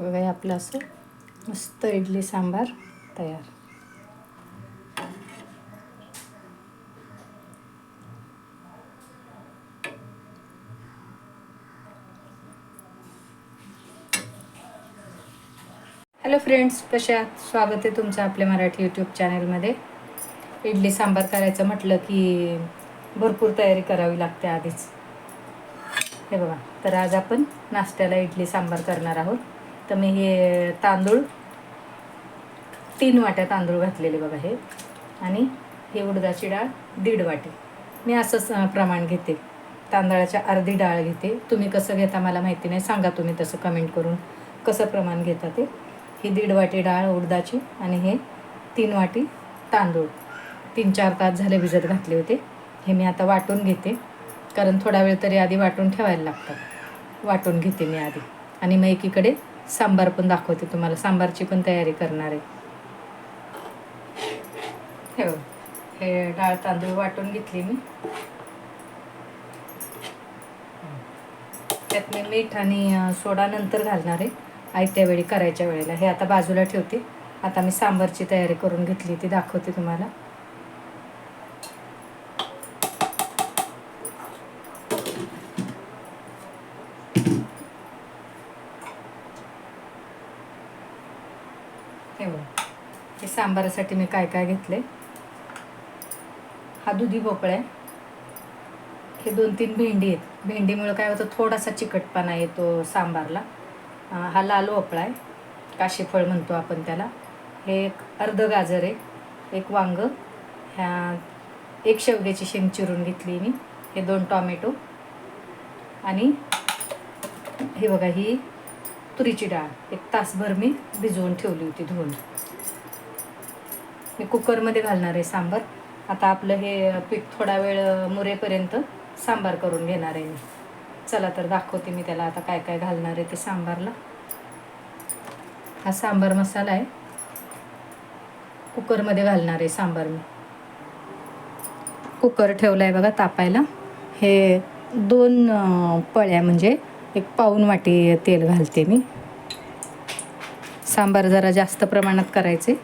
बघा हे आपलं असं. मस्त इडली सांबार तयार. हॅलो फ्रेंड्स कशा स्वागत आहे तुमचं आपल्या मराठी यूट्यूब चॅनलमध्ये इडली सांबार करायचं म्हटलं की भरपूर तयारी करावी लागते आधीच. हे बघा तर आज आपण नाश्त्याला इडली सांबार करणार आहोत. तर मी हे तांदूळ तीन वाट्या तांदूळ घातलेले बघा हे. आणि हे उडदाची डाळ दीड वाटी. मी असंच प्रमाण घेते. तांदळाच्या अर्धी डाळ घेते. तुम्ही कसं घेता मला माहिती नाही. सांगा तुम्ही तसं कमेंट करून. कसं प्रमाण घेता ते? ही दीड वाटी डाळ उडदाची आणि हे तीन वाटी तांदूळ. तीन चार तास झाले भिजत घातले होते. हे मी आता वाटून घेते. कारण थोडा वेळ तरी आधी वाटून ठेवायला लागतं. वाटून घेते मी आधी. आणि मग एकीकडे सांबार पण दाखवते तुम्हाला. सांबारची पण तयारी करणार आहे. हे हे डाळ तांदूळ वाटून घेतली मी. त्यात मी मीठ आणि सोडा नंतर घालणार आहे. आयत्या वेळी करायच्या वेळेला. हे आता बाजूला ठेवते. आता मी सांबारची तयारी करून घेतली ती दाखवते तुम्हाला हे बघ हे सांबारासाठी मी काय काय घेतले? हा दुधी भोपळा आहे. हे दोन तीन भेंडी आहेत. भेंडीमुळे काय होतं थोडासा चिकटपणा येतो सांबारला. हा लाल भोपळा आहे. काशीफळ म्हणतो आपण त्याला. हे एक अर्ध गाजर आहे. एक वांग. ह्या एक शेवग्याची शेंग चिरून घेतली मी. हे दोन टॉमॅटो. आणि हे बघा ही तुरीची डाळ. एक तासभर मी भिजवून ठेवली होती धुवून. मी कुकरमध्ये घालणार आहे सांबार. आता आपलं हे पीठ थोडा वेळ मुरेपर्यंत सांबार करून घेणार आहे मी. चला तर दाखवते मी त्याला आता काय काय घालणार आहे ते सांबारला. हा सांबार मसाला आहे. कुकरमध्ये घालणार आहे सांबार मी. कुकर ठेवला आहे बघा तापायला. हे दोन पळ्या म्हणजे एक पाऊन वाटी तेल घालते मी. सांबार जरा जास्त प्रमाणात करायचे.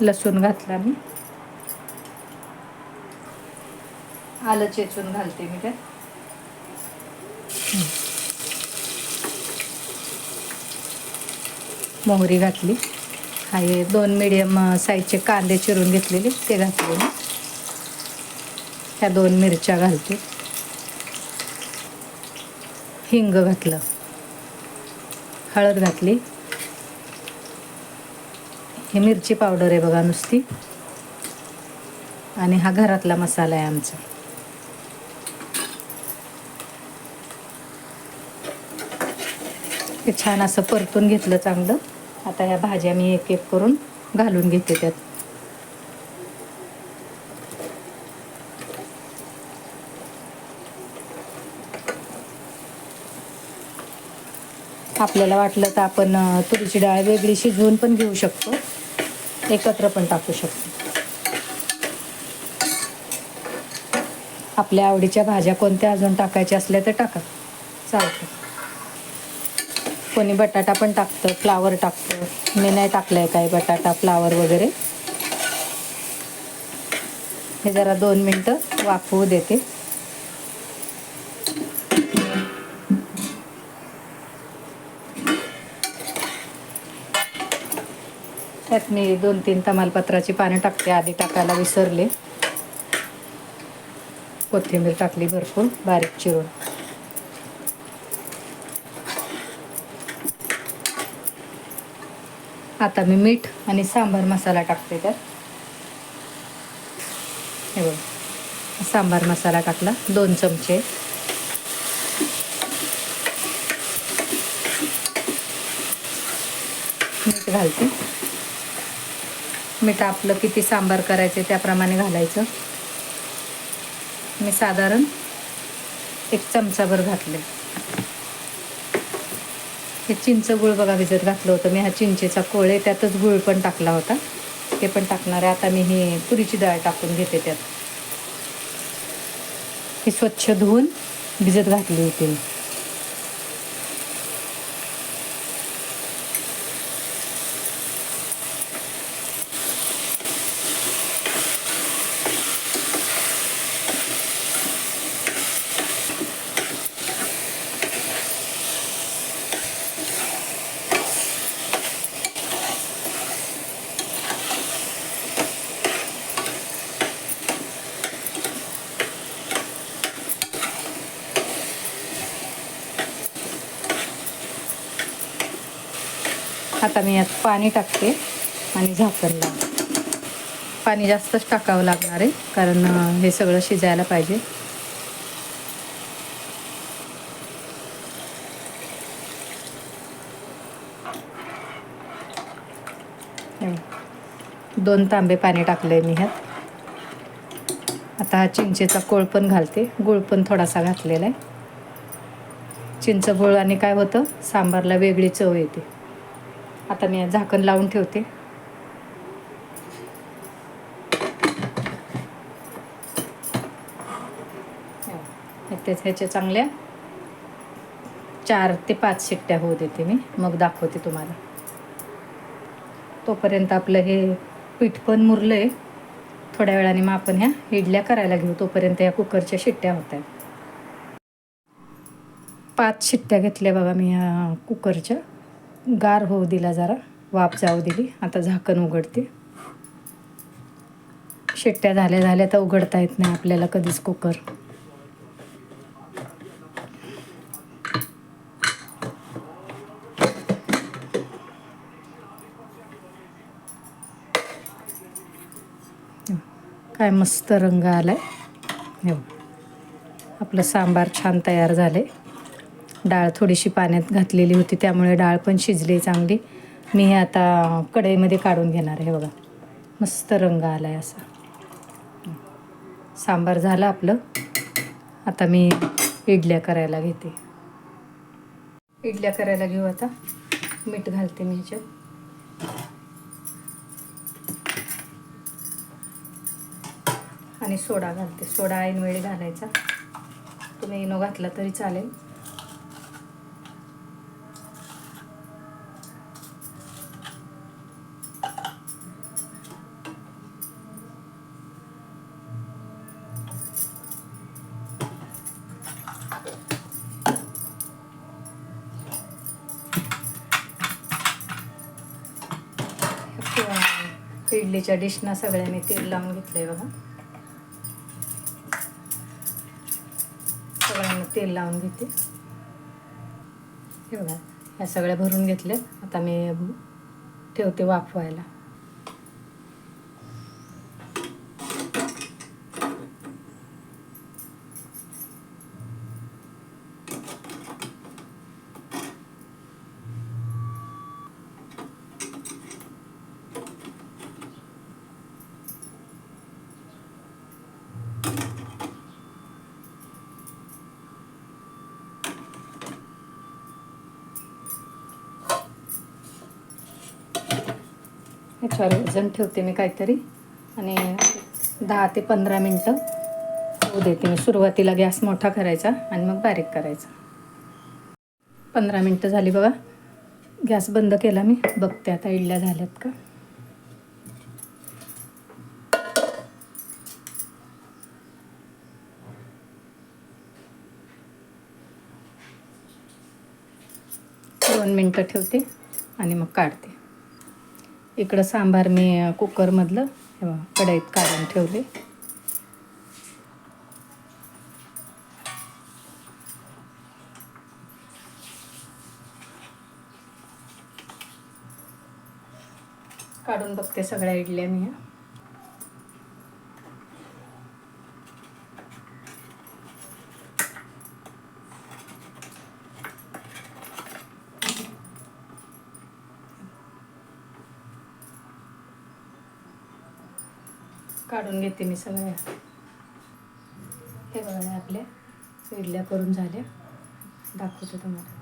लसूण घातला मी. आलं चेचून घालते मी त्यात. मोहरी घातली. हा हे दोन मिडियम साईजचे कांदे चिरून घेतलेले ते घातले मी. ह्या दोन मिरच्या घालते. हिंग घातलं. हळद घातली. हे मिरची पावडर आहे बघा नुसती. आणि हा घरातला मसाला आहे आमचा. हे छान असं परतून घेतलं चांगलं. आता ह्या भाज्या मी एक एक करून घालून घेते त्यात. आपल्याला वाटलं तर आपण तुरीची डाळ वेगळी शिजवून पण घेऊ शकतो. एकत्र पण टाकू शकतो. आपल्या आवडीच्या भाज्या कोणत्या अजून टाकायच्या असल्या तर टाका. चालतं कोणी बटाटा पण टाकतं फ्लावर टाकतं. मी नाही टाकलंय काय बटाटा फ्लावर वगैरे. हे जरा दोन मिनटं वाफवू देते. त्यात मी दोन तीन तमालपत्राची पानं टाकते. आधी टाकायला विसरले. कोथिंबीर टाकली भरपूर बारीक चिरून. आता मी मीठ आणि सांबार मसाला टाकते त्यात. हे बघ सांबार मसाला टाकला दोन चमचे. मीठ घालते. मीठ आपलं किती सांबार करायचे त्याप्रमाणे घालायचं. मी साधारण एक चमचाभर घातले. हे चिंच गुळ बघा भिजत घातलं होतं. मी हा चिंचेचा कोळे त्यातच गुळ पण टाकला होता. ते पण टाकणार आहे. आता मी ही तुरीची डाळ टाकून घेते त्यात. ही स्वच्छ धुवून भिजत घातली होती आता मी यात पाणी टाकते आणि झाकण लावते. पाणी जास्तच टाकावं लागणार आहे कारण हे सगळं शिजायला पाहिजे. दोन तांबे पाणी टाकले मी ह्यात. आता हा चिंचेचा कोळ पण घालते. गुळ पण थोडासा घातलेला आहे. चिंचगुळ आणि काय होतं? सांबारला वेगळी चव येते. आता मी झाकण लावून ठेवते. तेच ह्याच्या चांगल्या चार ते पाच शिट्ट्या होऊ देते मी. मग दाखवते तुम्हाला. तोपर्यंत आपलं हे पीठ पण मुरलं आहे थोड्या वेळाने मग आपण ह्या इडल्या करायला घेऊ. तोपर्यंत या कुकरच्या शिट्ट्या होत आहेत. पाच शिट्ट्या घेतल्या बघा मी ह्या कुकरच्या. गार होऊ दिला जरा वाफ जाऊ दिली. आता झाकण उघडते. शिट्ट्या झाल्या झाल्या तर उघडता येत नाही आपल्याला कधीच कुकर. काय मस्त रंग आलाय. आहे हो आपलं सांबार छान तयार झाले डाळ थोडीशी पाण्यात घातलेली होती त्यामुळे डाळ पण शिजली चांगली. मी हे आता कढईमध्ये काढून घेणार आहे बघा. मस्त रंग आला आहे असा. सांबार झालं आपलं. आता मी इडल्या करायला घेते. इडल्या करायला घेऊ आता. मीठ घालते मी ह्याच्यात. आणि सोडा घालते. सोडा ऐनवेळी घालायचा. तुम्ही इनो घातला तरी चालेल. इडलीच्या डिशना सगळ्यांनी तेल लावून घेतलंय बघा. सगळ्यांना तेल लावून घेते. हे बघा ह्या सगळ्या भरून घेतल्या आता मी ठेवते वाफवायला. ह्याच्यावर वजन ठेवते मी काहीतरी. आणि दहा ते पंधरा मिनटं होऊ देते मी. सुरुवातीला गॅस मोठा करायचा आणि मग बारीक करायचा. पंधरा मिनटं झाली बघा. गॅस बंद केला मी. बघते आता इडल्या झाल्यात का. दोन मिनटं ठेवते आणि मग काढते. इकडं सांबार मी कुकरमधलं कढईत काढून ठेवले. काढून बघते सगळ्या इडल्या मी काढून घेते मी सगळ्या हे बघा आपल्या इडल्या करून झाल्या दाखवते तुम्हाला.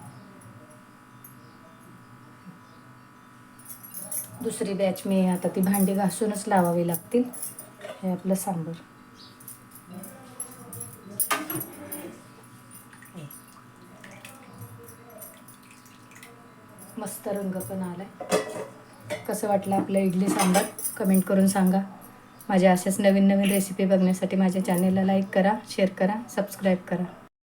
दुसरी बॅच मी आता ती भांडी घासूनच लावावी लागतील. हे आपलं सांबर. मस्त रंग पण आलाय. कसं वाटलं आपलं इडली सांबार? कमेंट करून सांगा. माझ्या अशाच नवीन नवीन रेसिपी बघण्यासाठी माझ्या चॅनेलला लाईक करा शेअर करा सबस्क्राईब करा.